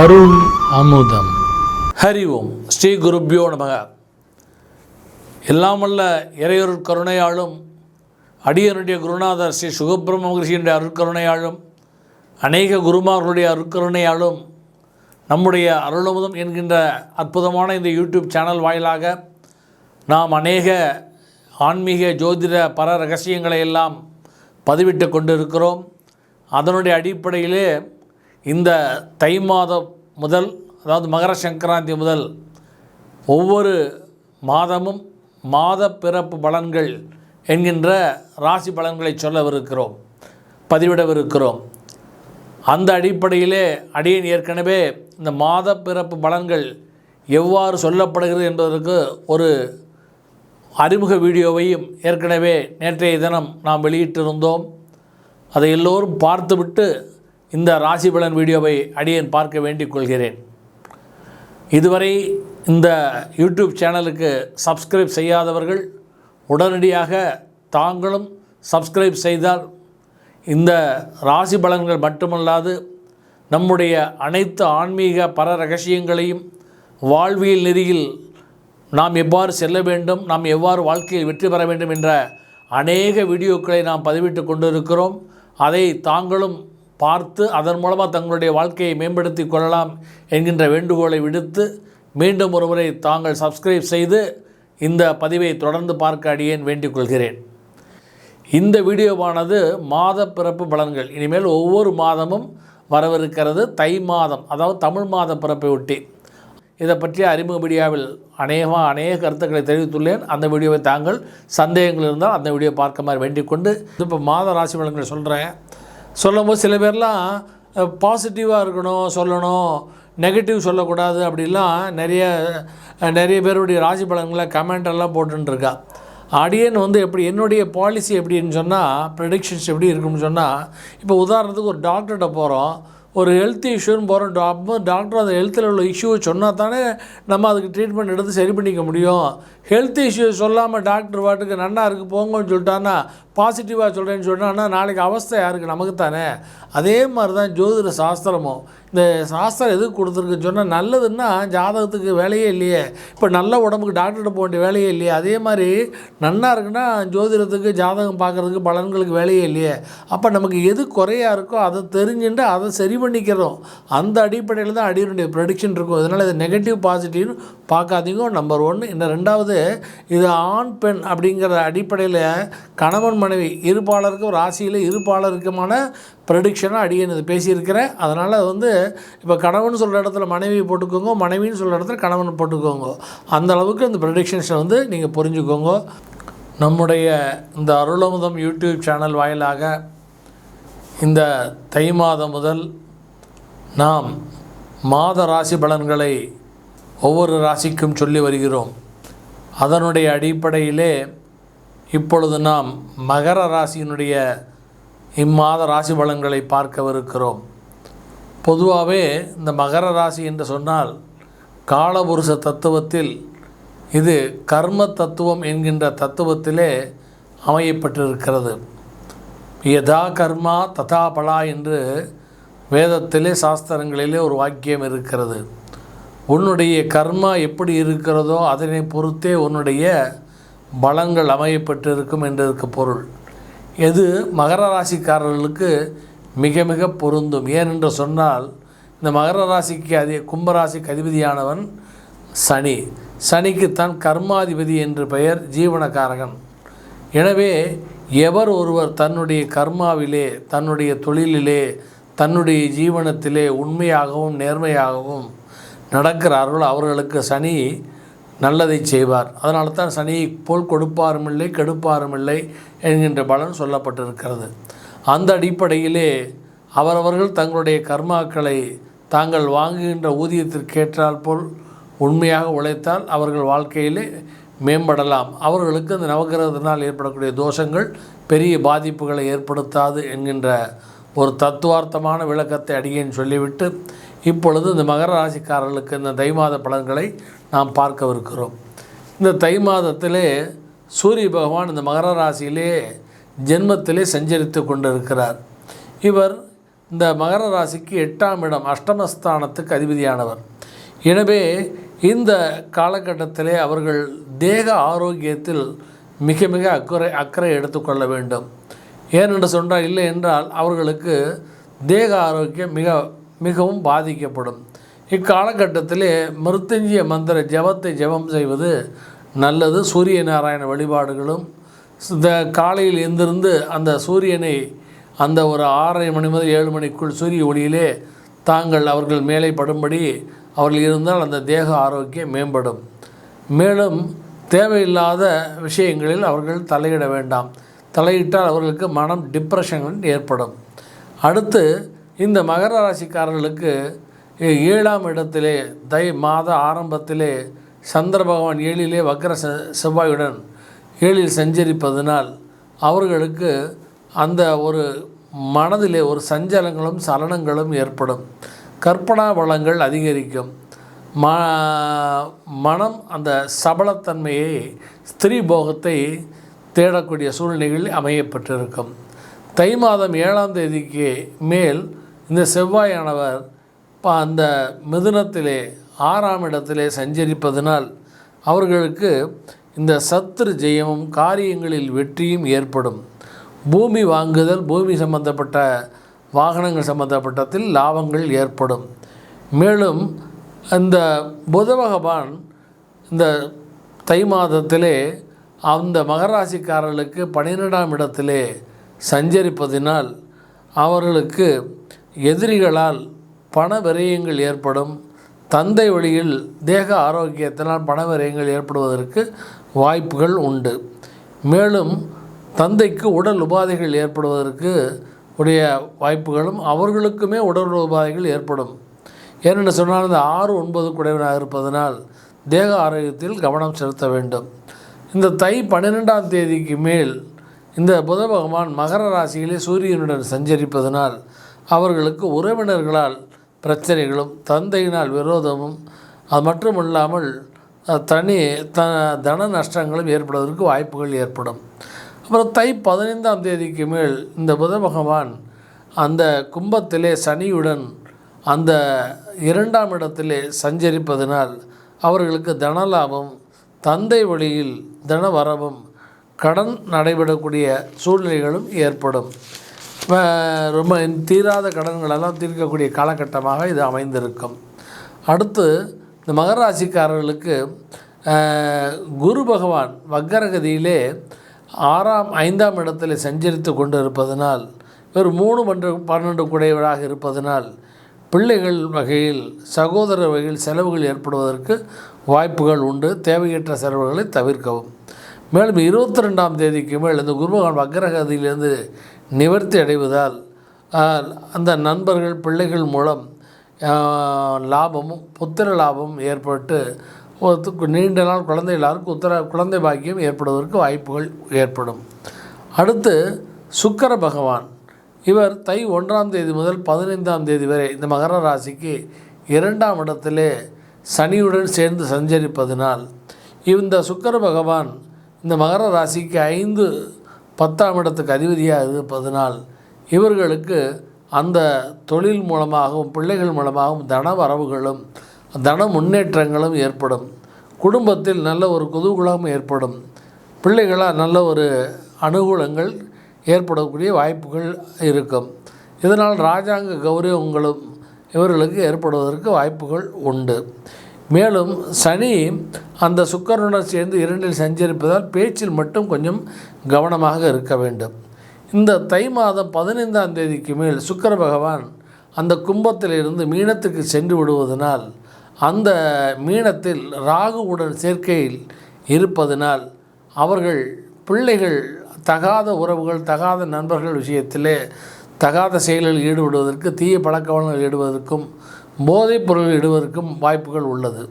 அருள் அமுதம். ஹரி ஓம். ஸ்ரீ குருப்யோ நமக. எல்லாம் வல்ல இறையொருட் கருணையாலும் அடியனுடைய குருநாதர் ஸ்ரீ சுகபிரம மகர்ஷியினுடைய அருட்கருணையாலும் அநேக குருமார்களுடைய அருட்கருணையாலும் நம்முடைய அருளமுதம் என்கின்ற அற்புதமான இந்த யூடியூப் சேனல் வாயிலாக நாம் அநேக ஆன்மீக ஜோதிட பர ரகசியங்களை எல்லாம் பதிவிட்டு கொண்டிருக்கிறோம். அதனுடைய அடிப்படையிலே இந்த தை மாதம் முதல் அதாவது மகர சங்கராந்தி முதல் ஒவ்வொரு மாதமும் மாத பிறப்பு பலன்கள் என்கின்ற ராசி பலன்களை சொல்லவிருக்கிறோம் பதிவிடவிருக்கிறோம். அந்த அடிப்படையிலே அடியன் ஏற்கனவே இந்த மாத பிறப்பு பலன்கள் எவ்வாறு சொல்லப்படுகிறது என்பதற்கு ஒரு அறிமுக வீடியோவையும் ஏற்கனவே நேற்றைய தினம் நாம் வெளியிட்டிருந்தோம். அதை எல்லோரும் பார்த்துவிட்டு இந்த ராசி பலன் வீடியோவை அடியேன் பார்க்க வேண்டிக் கொள்கிறேன். இதுவரை இந்த யூடியூப் சேனலுக்கு சப்ஸ்கிரைப் செய்யாதவர்கள் உடனடியாக தாங்களும் சப்ஸ்கிரைப் செய்தால் இந்த ராசி பலன்கள் மட்டுமல்லாது நம்முடைய அனைத்து ஆன்மீக பர ரகசியங்களையும் வாழ்வியல் நெறியில் நாம் எவ்வாறு செல்ல வேண்டும் நாம் எவ்வாறு வாழ்க்கையில் வெற்றி பெற வேண்டும் என்ற அநேக வீடியோக்களை நாம் பதிவிட்டு கொண்டிருக்கிறோம். அதை தாங்களும் பார்த்து அதன் மூலமாக தங்களுடைய வாழ்க்கையை மேம்படுத்தி கொள்ளலாம் என்கின்ற வேண்டுகோளை விடுத்து மீண்டும் ஒருமுறை தாங்கள் சப்ஸ்கிரைப் செய்து இந்த பதிவை தொடர்ந்து பார்க்க அடியேன் வேண்டிக் கொள்கிறேன். இந்த வீடியோவானது மாத பிறப்பு பலன்கள். இனிமேல் ஒவ்வொரு மாதமும் வரவிருக்கிறது தை மாதம் அதாவது தமிழ் மாத பிறப்பை ஒட்டி. இதை பற்றிய அறிமுக வீடியோவில் அநேகமாக அநேக கருத்துக்களை தெரிவித்துள்ளேன். அந்த வீடியோவை தாங்கள் சந்தேகங்கள் இருந்தால் அந்த வீடியோ பார்க்க மாதிரி வேண்டிக் கொண்டு இப்போ மாத ராசி பலன்களை சொல்கிறேன் சொல்லும்போது சில பேர்லாம் பாசிட்டிவாக இருக்கணும் சொல்லணும் நெகட்டிவ் சொல்லக்கூடாது அப்படிலாம் நிறைய நிறைய பேருடைய ராசி பலன்களை கமெண்டெல்லாம் போட்டுருக்கா அடியன் வந்து எப்படி என்னுடைய பாலிசி எப்படின்னு சொன்னால் ப்ரெடிக்ஷன்ஸ் எப்படி இருக்கும்னு சொன்னால் இப்போ உதாரணத்துக்கு ஒரு டாக்டர்கிட்ட போகிறோம் ஒரு ஹெல்த் இஷ்யூன்னு போகிறோம் டாப் டாக்டர் அந்த ஹெல்த்தில் உள்ள இஷ்யூவை சொன்னால் தானே நம்ம அதுக்கு ட்ரீட்மெண்ட் எடுத்து சரி பண்ணிக்க முடியும். ஹெல்த் இஷ்யூ சொல்லாமல் டாக்டர் வாட்டுக்கு நன்னா இருக்குது போங்கன்னு சொல்லிட்டான்னா பாசிட்டிவாக சொல்கிறேன்னு சொன்னான்னா நாளைக்கு அவஸ்தை யாருக்கு? நமக்கு தானே அதே மாதிரி தான் ஜோதிட சாஸ்திரமும். இந்த சாஸ்திரம் எதுக்கு கொடுத்துருக்குன்னு சொன்னால் நல்லதுன்னா ஜாதகத்துக்கு வேலையே இல்லையே. இப்போ நல்ல உடம்புக்கு டாக்டர்கிட்ட போக வேண்டிய வேலையே இல்லையே. அதே மாதிரி நன்னா இருக்குன்னா ஜோதிடத்துக்கு ஜாதகம் பார்க்குறதுக்கு பலன்களுக்கு வேலையே இல்லையே. அப்போ நமக்கு எது குறையாக இருக்கோ அதை தெரிஞ்சுட்டு அதை சரி பண்ணிக்கிறோம். அந்த அடிப்படையில் தான் அடியினுடைய ப்ரெடிக்ஷன் இருக்கும். அதனால் இது நெகட்டிவ் பாசிட்டிவ்னு பார்க்காதீங்க. நம்பர் ஒன்று இன்னும் ரெண்டாவது இது ஆண் பெண் அப்படிங்கிற அடிப்படையில் கணவன் மனைவி இருப்பாளருக்கும் ராசியில் இருப்பாளருக்குமான ப்ரெடிக்ஷனாக அடியேன் இது பேசியிருக்கிறேன். அதனால் அது வந்து இப்போ கணவன் சொல்கிற இடத்துல மனைவி போட்டுக்கோங்க மனைவின்னு சொல்கிற இடத்துல கணவன் போட்டுக்கோங்க. அந்த அளவுக்கு இந்த ப்ரெடிக்ஷன்ஸை வந்து நீங்கள் புரிஞ்சுக்கோங்க. நம்முடைய இந்த அருளமுதம் யூடியூப் சேனல் வாயிலாக இந்த தை மாதம் முதல் நாம் மாத ராசி பலன்களை ஒவ்வொரு ராசிக்கும் சொல்லி வருகிறோம். அதனுடைய அடிப்படையிலே இப்பொழுது நாம் மகர ராசியினுடைய இம்மாத ராசி பலன்களை பார்க்கவிருக்கிறோம். பொதுவாகவே இந்த மகர ராசி என்று சொன்னால் காலபுருஷ தத்துவத்தில் இது கர்ம தத்துவம் என்கின்ற தத்துவத்திலே அமையப்பட்டிருக்கிறது. யதா கர்மா ததா பலா என்று வேதத்திலே சாஸ்திரங்களிலே ஒரு வாக்கியம் இருக்கிறது. உன்னுடைய கர்மா எப்படி இருக்கிறதோ அதனை பொறுத்தே உன்னுடைய பலங்கள் அமையப்பட்டிருக்கும் என்றிருக்க பொருள். எது மகர ராசிக்காரர்களுக்கு மிக மிக பொருந்தும்? ஏனென்று சொன்னால் இந்த மகர ராசிக்கு அதே கும்பராசிக்கு அதிபதியானவன் சனி. சனிக்குத்தான் கர்மாதிபதி என்று பெயர் ஜீவனக்காரகன். எனவே எவர் ஒருவர் தன்னுடைய கர்மாவிலே தன்னுடைய தொழிலிலே தன்னுடைய ஜீவனத்திலே உண்மையாகவும் நேர்மையாகவும் நடக்கிறார்களோ அவர்களுக்கு சனி நல்லதை செய்வார். அதனால தான் சனியை போல் கொடுப்பாரும் இல்லை கெடுப்பாரும் இல்லை என்கின்ற பலன் சொல்லப்பட்டிருக்கிறது. அந்த அடிப்படையிலே அவரவர்கள் தங்களுடைய கர்மாக்களை தாங்கள் வாங்குகின்ற ஊதியத்திற்கேற்றால் போல் உண்மையாக உழைத்தால் அவர்கள் வாழ்க்கையிலே மேம்படலாம். அவர்களுக்கு இந்த நவகிரகத்தினால் ஏற்படக்கூடிய தோஷங்கள் பெரிய பாதிப்புகளை ஏற்படுத்தாது என்கின்ற ஒரு தத்துவார்த்தமான விளக்கத்தை அடியேன் சொல்லிவிட்டு இப்பொழுது இந்த மகர ராசிக்காரர்களுக்கு இந்த தை மாத பலன்களை நாம் பார்க்கவிருக்கிறோம். இந்த தை மாதத்திலே சூரிய பகவான் இந்த மகர ராசியிலே ஜென்மத்திலே சஞ்சரித்து கொண்டிருக்கிறார். இவர் இந்த மகர ராசிக்கு எட்டாம் இடம் அஷ்டமஸ்தானத்துக்கு அதிபதியானவர். எனவே இந்த காலகட்டத்திலே அவர்கள் தேக ஆரோக்கியத்தில் மிக மிக அக்கறை அக்கறை எடுத்துக்கொள்ள வேண்டும். ஏனென்று சொன்னால் இல்லை என்றால் அவர்களுக்கு தேக ஆரோக்கியம் மிக மிகவும் பாதிக்கப்படும். இக்காலகட்டத்திலே மிருத்தஞ்சிய மந்திர ஜபத்தை ஜெபம் செய்வது நல்லது. சூரிய நாராயண வழிபாடுகளும் இந்த காலையில் எந்திருந்து அந்த சூரியனை அந்த ஒரு ஆறரை மணி முதல் ஏழு மணிக்குள் சூரிய ஒளியிலே தாங்கள் அவர்கள் மேலே படும்படி அவர்கள் இருந்தால் அந்த தேக ஆரோக்கியம் மேம்படும். மேலும் தேவையில்லாத விஷயங்களில் அவர்கள் தலையிட வேண்டாம். தலையிட்டால் அவர்களுக்கு மனம் டிப்ரெஷன் ஏற்படும். அடுத்து இந்த மகர ராசிக்காரர்களுக்கு ஏழாம் இடத்திலே தை மாத ஆரம்பத்திலே சந்திர பகவான் ஏழிலே வக்ர செவ்வாயுடன் ஏழில் சஞ்சரிப்பதனால் அவர்களுக்கு அந்த ஒரு மனதிலே ஒரு சஞ்சலங்களும் சலனங்களும் ஏற்படும். கற்பனா வளங்கள் அதிகரிக்கும். ம மனம் அந்த சபலத்தன்மையை ஸ்திரீ போகத்தை தேடக்கூடிய சூழ்நிலைகள் அமையப்பட்டிருக்கும். தை மாதம் ஏழாம் தேதிக்கு மேல் இந்த செவ்வாயானவர் ப- அந்த மிதுனத்திலே ஆறாம் இடத்திலே சஞ்சரிப்பதனால் அவர்களுக்கு இந்த சத்துரு ஜெயமும் காரியங்களில் வெற்றியும் ஏற்படும். பூமி வாங்குதல் பூமி சம்பந்தப்பட்ட வாகனங்கள் சம்பந்தப்பட்டத்தில் லாபங்கள் ஏற்படும். மேலும் இந்த புத பகவான் இந்த தை மாதத்திலே அந்த மகராசிக்காரர்களுக்கு பன்னிரெண்டாம் இடத்திலே சஞ்சரிப்பதினால் அவர்களுக்கு எதிரிகளால் பண விரயங்கள் ஏற்படும். தந்தை வழியில் தேக ஆரோக்கியத்தினால் பண விரயங்கள் ஏற்படுவதற்கு வாய்ப்புகள் உண்டு. மேலும் தந்தைக்கு உடல் உபாதைகள் ஏற்படுவதற்கு உடைய வாய்ப்புகளும் அவர்களுக்குமே உடல் உபாதைகள் ஏற்படும். ஏனென்று சொன்னால் இந்த ஆறு ஒன்பது குடைவனாக இருப்பதனால் தேக ஆரோக்கியத்தில் கவனம் செலுத்த வேண்டும். இந்த தை பன்னிரெண்டாம் தேதிக்கு மேல் இந்த புத பகவான் மகர ராசியிலே சூரியனுடன் சஞ்சரிப்பதனால் அவர்களுக்கு உறவினர்களால் பிரச்சனைகளும் தந்தையினால் விரோதமும் அது மட்டுமல்லாமல் தனி த தன நஷ்டங்களும் ஏற்படுவதற்கு வாய்ப்புகள் ஏற்படும். அப்புறம் தை பதினைந்தாம் தேதிக்கு மேல் இந்த புத பகவான் அந்த கும்பத்திலே சனியுடன் அந்த இரண்டாம் இடத்திலே சஞ்சரிப்பதனால் அவர்களுக்கு தனலாபம் தந்தை வழியில் தனவரவும் கடன் நடைபெறக்கூடிய சூழ்நிலைகளும் ஏற்படும். ரொம்ப தீராத கடன்களெல்லாம் தீர்க்கக்கூடிய காலகட்டமாக இது அமைந்திருக்கும். அடுத்து இந்த மகராசிக்காரர்களுக்கு குரு பகவான் வக்கரகதியிலே ஆறாம் ஐந்தாம் இடத்தில் சஞ்சரித்து கொண்டு இருப்பதனால் இவர் மூணு பன்று பன்னெண்டு குடையவராக இருப்பதனால் பிள்ளைகள் வகையில் சகோதர வகையில் செலவுகள் ஏற்படுவதற்கு வாய்ப்புகள் உண்டு. தேவையற்ற செலவுகளை தவிர்க்கவும். மேலும் இருபத்தி ரெண்டாம் தேதிக்கு மேல் இந்த குருபகவான் வக்கரகதியிலிருந்து நிவர்த்தி அடைவதால் அந்த நண்பர்கள் பிள்ளைகள் மூலம் லாபமும் புத்திர லாபமும் ஏற்பட்டு நீண்ட நாள் குழந்தை எல்லாருக்கும் உத்தர குழந்தை பாக்கியம் ஏற்படுவதற்கு வாய்ப்புகள் ஏற்படும். அடுத்து சுக்கர பகவான். இவர் தை ஒன்றாம் தேதி முதல் பதினைந்தாம் தேதி வரை இந்த மகர ராசிக்கு இரண்டாம் இடத்திலே சனியுடன் சேர்ந்து சஞ்சரிப்பதனால் இந்த சுக்கர பகவான் இந்த மகர ராசிக்கு ஐந்து பத்தாம் இடத்துக்கு அதிபதியாக இருப்பதனால் இவர்களுக்கு அந்த தொழில் மூலமாகவும் பிள்ளைகள் மூலமாகவும் தன வரவுகளும் தன முன்னேற்றங்களும் ஏற்படும். குடும்பத்தில் நல்ல ஒரு குதூகலம் ஏற்படும். பிள்ளைகளால் நல்ல ஒரு அனுகூலங்கள் ஏற்படக்கூடிய வாய்ப்புகள் இருக்கும். இதனால் ராஜாங்க கௌரவங்களும் இவர்களுக்கு ஏற்படுவதற்கு வாய்ப்புகள் உண்டு. மேலும் சனி அந்த சுக்கரனுடன் சேர்ந்து இரண்டில் சஞ்சரிப்பதால் பேச்சில் மட்டும் கொஞ்சம் கவனமாக இருக்க வேண்டும். இந்த தை மாதம் பதினைந்தாம் தேதிக்கு மேல் சுக்கர பகவான் அந்த கும்பத்திலிருந்து மீனத்துக்கு சென்று விடுவதனால் அந்த மீனத்தில் ராகுவுடன் சேர்க்கையில் இருப்பதனால் அவர்கள் பிள்ளைகள் தகாத உறவுகள் தகாத நண்பர்கள் விஷயத்திலே தகாத செயலில் ஈடுபடுவதற்கு தீய பழக்க வழக்கங்கள் ஈடுவதற்கும் போதைப் பொருள் இடுவதற்கும் வாய்ப்புகள் உள்ளது.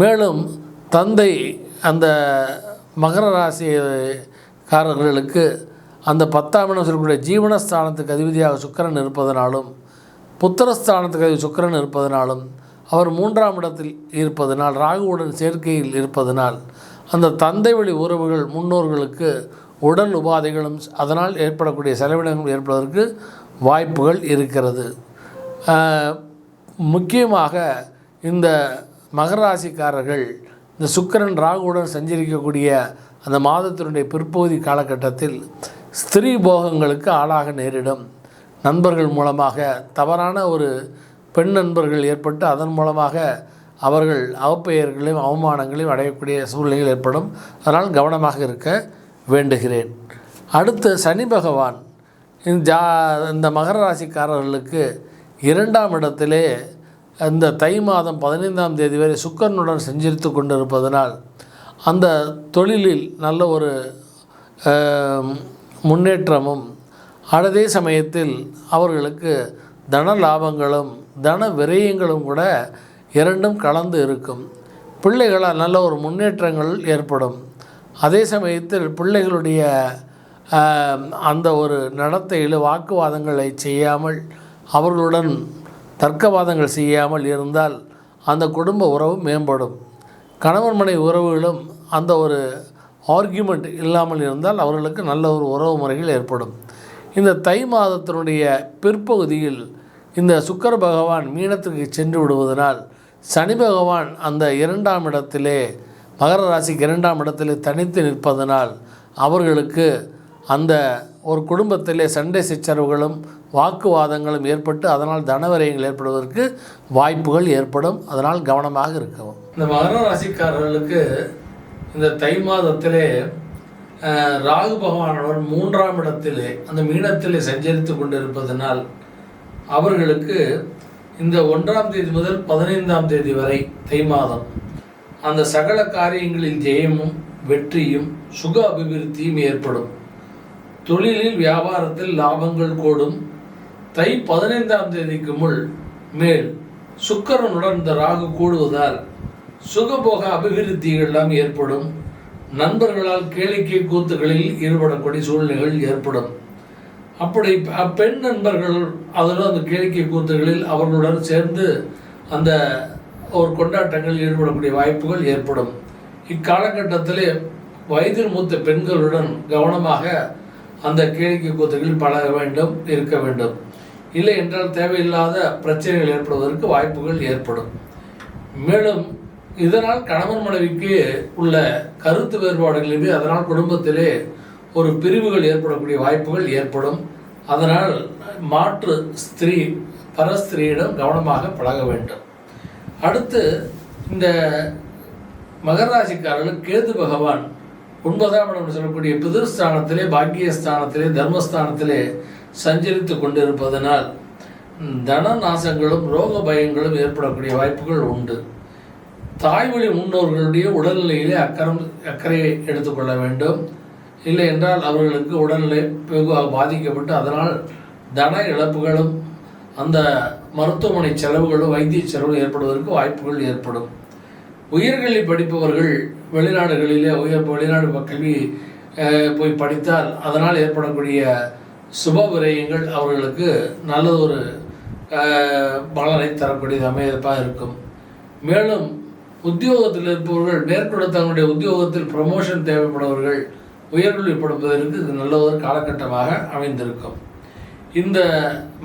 மேலும் தந்தை அந்த மகர ராசிக்காரர்களுக்கு அந்த பத்தாம் இடம் சொல்லக்கூடிய ஜீவனஸ்தானத்துக்கு அதிபதியாக சுக்கிரன் இருப்பதனாலும் புத்திரஸ்தானத்துக்கு அதிபதி சுக்கரன் இருப்பதனாலும் அவர் மூன்றாம் இடத்தில் இருப்பதனால் ராகுவுடன் சேர்க்கையில் இருப்பதனால் அந்த தந்தை வழி உறவுகள் முன்னோர்களுக்கு உடல் உபாதைகளும் அதனால் ஏற்படக்கூடிய செலவினங்கள் ஏற்படுவதற்கு வாய்ப்புகள் இருக்கிறது. முக்கியமாக இந்த மகராசிக்காரர்கள் இந்த சுக்கிரன் ராகுவுடன் சஞ்சரிக்கக்கூடிய அந்த மாதத்தினுடைய பிற்பகுதி காலகட்டத்தில் ஸ்திரீ போகங்களுக்கு ஆளாக நேரிடும். நண்பர்கள் மூலமாக தவறான ஒரு பெண் நண்பர்கள் ஏற்பட்டு அதன் மூலமாக அவர்கள் அவப்பெயர்களையும் அவமானங்களையும் அடையக்கூடிய சூழ்நிலைகள் ஏற்படும். அதனால் கவனமாக இருக்க வேண்டுகிறேன். அடுத்து சனி பகவான். இந்த ஜா இந்த மகர ராசிக்காரர்களுக்கு இரண்டாம் இடத்திலே இந்த தை மாதம் பதினைந்தாம் தேதி வரை சுக்கரனுடன் செஞ்சிருத்து கொண்டிருப்பதனால் அந்த தொழிலில் நல்ல ஒரு முன்னேற்றமும் அதே சமயத்தில் அவர்களுக்கு தன லாபங்களும் தன விரயங்களும் கூட இரண்டும் கலந்து இருக்கும். பிள்ளைகளால் நல்ல ஒரு முன்னேற்றங்கள் ஏற்படும். அதே சமயத்தில் பிள்ளைகளுடைய அந்த ஒரு நடத்தையில் வாக்குவாதங்களை செய்யாமல் அவர்களுடன் தர்க்கவாதங்கள் செய்யாமல் இருந்தால் அந்த குடும்ப உறவு மேம்படும். கணவன் மனை உறவுகளும் அந்த ஒரு ஆர்கியூமெண்ட் இல்லாமல் இருந்தால் அவர்களுக்கு நல்ல ஒரு உறவு முறைகள் ஏற்படும். இந்த தை மாதத்தினுடைய பிற்பகுதியில் இந்த சுக்கர பகவான் மீனத்துக்கு சென்று விடுவதனால் சனி பகவான் அந்த இரண்டாம் இடத்திலே மகர ராசிக்கு இரண்டாம் இடத்திலே தனித்து நிற்பதனால் அவர்களுக்கு அந்த ஒரு குடும்பத்திலே சண்டை சச்சரவுகளும் வாக்குவாதங்களும் ஏற்பட்டு அதனால் தனவரையங்கள் ஏற்படுவதற்கு வாய்ப்புகள் ஏற்படும். அதனால் கவனமாக இருக்கவும். இந்த மகர ராசிக்காரர்களுக்கு இந்த தை மாதத்திலே ராகு பகவானவர் மூன்றாம் இடத்திலே அந்த மீனத்திலே சஞ்சரித்து கொண்டிருப்பதனால் அவர்களுக்கு இந்த ஒன்றாம் தேதி முதல் பதினைந்தாம் தேதி வரை தை மாதம் அந்த சகல காரியங்களில் ஜெயமும் வெற்றியும் சுக அபிவிருத்தியும் ஏற்படும். தொழிலில் வியாபாரத்தில் லாபங்கள் கூடும். தை பதினைந்தாம் தேதிக்கு முள் மேல். சுக்கரனுடன் இந்த ராகு கூடுவதால் சுகபோக அபிவிருத்திகள் எல்லாம் ஏற்படும். நண்பர்களால் கேளிக்கை கூத்துகளில் ஈடுபடக்கூடிய சூழ்நிலைகள் ஏற்படும். அப்படி அப்பெண் பெண் நண்பர்கள் அதில் அந்த கேளிக்கை கூத்துகளில் அவர்களுடன் சேர்ந்து அந்த ஒரு கொண்டாட்டங்களில் ஈடுபடக்கூடிய வாய்ப்புகள் ஏற்படும். இக்காலகட்டத்திலே வயதில் மூத்த பெண்களுடன் கவனமாக அந்த கேளிக்கை கூத்துகளில் பழக வேண்டும் இருக்க வேண்டும். இல்லை என்றால் தேவையில்லாத பிரச்சனைகள் ஏற்படுவதற்கு வாய்ப்புகள் ஏற்படும். மேலும் இதனால் கணவன் மனைவிக்கு உள்ள கருத்து வேறுபாடுகளிலே அதனால் குடும்பத்திலே ஒரு பிரிவுகள் ஏற்படக்கூடிய வாய்ப்புகள் ஏற்படும். அதனால் மாற்று ஸ்திரீ பரஸ்திரீயிடம் கவனமாக பழக வேண்டும். அடுத்து இந்த மகராசிக்காரர்கள் கேது பகவான் ஒன்பதாம் இடம் சொல்லக்கூடிய பிதிர்ஸ்தானத்திலே பாக்கியஸ்தானத்திலே தர்மஸ்தானத்திலே சஞ்சரித்து கொண்டிருப்பதனால் தன நாசங்களும் ரோக பயங்களும் ஏற்படக்கூடிய வாய்ப்புகள் உண்டு. தாய்மொழி முன்னோர்களுடைய உடல்நிலையிலே அக்கறம் அக்கறையை எடுத்துக்கொள்ள வேண்டும். இல்லை என்றால் அவர்களுக்கு உடல்நிலை வெகுவாக பாதிக்கப்பட்டு அதனால் தன இழப்புகளும் அந்த மருத்துவமனை செலவுகளும் வைத்திய செலவு ஏற்படுவதற்கு வாய்ப்புகள் ஏற்படும். உயர்கல்வி படிப்பவர்கள் வெளிநாடுகளிலே உயர் வெளிநாடு கல்வி போய் படித்தால் அதனால் ஏற்படக்கூடிய சுப விரயங்கள் அவர்களுக்கு நல்லதொரு ஒரு பலனை தரக்கூடியது அமையப்பாக இருக்கும். மேலும் உத்தியோகத்தில் இருப்பவர்கள் மேற்கொண்டு தங்களுடைய உத்தியோகத்தில் ப்ரமோஷன் தேவைப்படுபவர்கள் உயர்கல்வி படிப்பதற்கு இது நல்ல ஒரு காலகட்டமாக அமைந்திருக்கும். இந்த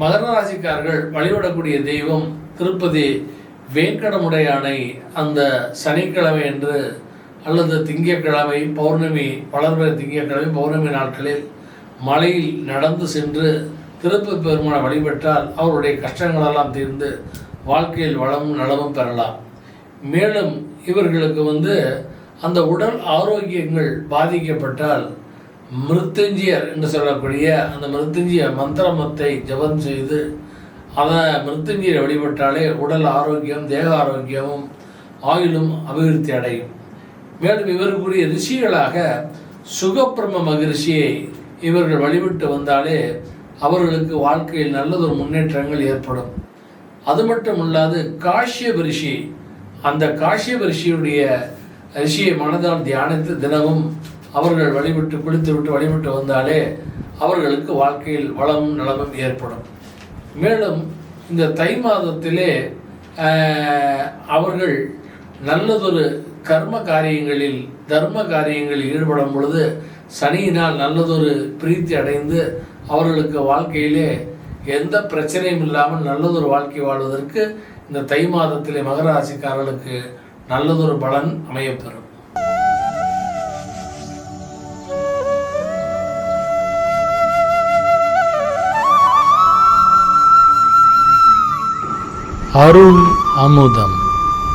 மகர ராசிக்காரர்கள் வழிபடக்கூடிய தெய்வம் திருப்பதி வேங்கடமுடையானை அந்த சனிக்கிழமை என்று அல்லது திங்கட்கிழமை பௌர்ணமி வளர்பிற திங்கட்கிழமை பௌர்ணமி நாட்களில் மலையில் நடந்து சென்று திருப்பு பெருமானை வழிபட்டால் அவருடைய கஷ்டங்களெல்லாம் தீர்ந்து வாழ்க்கையில் வளமும் நலமும் பெறலாம். மேலும் இவர்களுக்கு வந்து அந்த உடல் ஆரோக்கியங்கள் பாதிக்கப்பட்டால் மிருத்துஞ்சியர் என்று சொல்லக்கூடிய அந்த மிருத்துஞ்சிய மந்திரமத்தை ஜபம் செய்து அதை மிருத்யுஞ்சயரை வழிபட்டாலே உடல் ஆரோக்கியம் தேக ஆரோக்கியமும் ஆயுளும் அபிவிருத்தி அடையும். மேலும் இவருக்குரிய ரிஷிகளாக சுகப்பிரம மகரிஷியை இவர்கள் வழிபட்டு வந்தாலே அவர்களுக்கு வாழ்க்கையில் நல்லதொரு முன்னேற்றங்கள் ஏற்படும். அது மட்டும் இல்லாது காஷ்யப ரிஷி அந்த காஷ்யப ரிஷியுடைய ரிஷியை மனதால் தியானித்து தினமும் அவர்கள் வழிபட்டு குளித்து விட்டு வழிபட்டு வந்தாலே அவர்களுக்கு வாழ்க்கையில் வளமும் நலமும் ஏற்படும். மேலும் இந்த தை மாதத்திலே அவர்கள் நல்லதொரு கர்ம காரியங்களில் தர்ம காரியங்களில் ஈடுபடும் பொழுது சனியினால் நல்லதொரு பிரீத்தி அடைந்து அவர்களுக்கு வாழ்க்கையிலே எந்த பிரச்சனையும் இல்லாமல் நல்லதொரு வாழ்க்கை வாழ்வதற்கு இந்த தை மாதத்திலே மகராசிக்காரர்களுக்கு நல்லதொரு பலன் அமையப்பெறும். அருள் அமுதம்.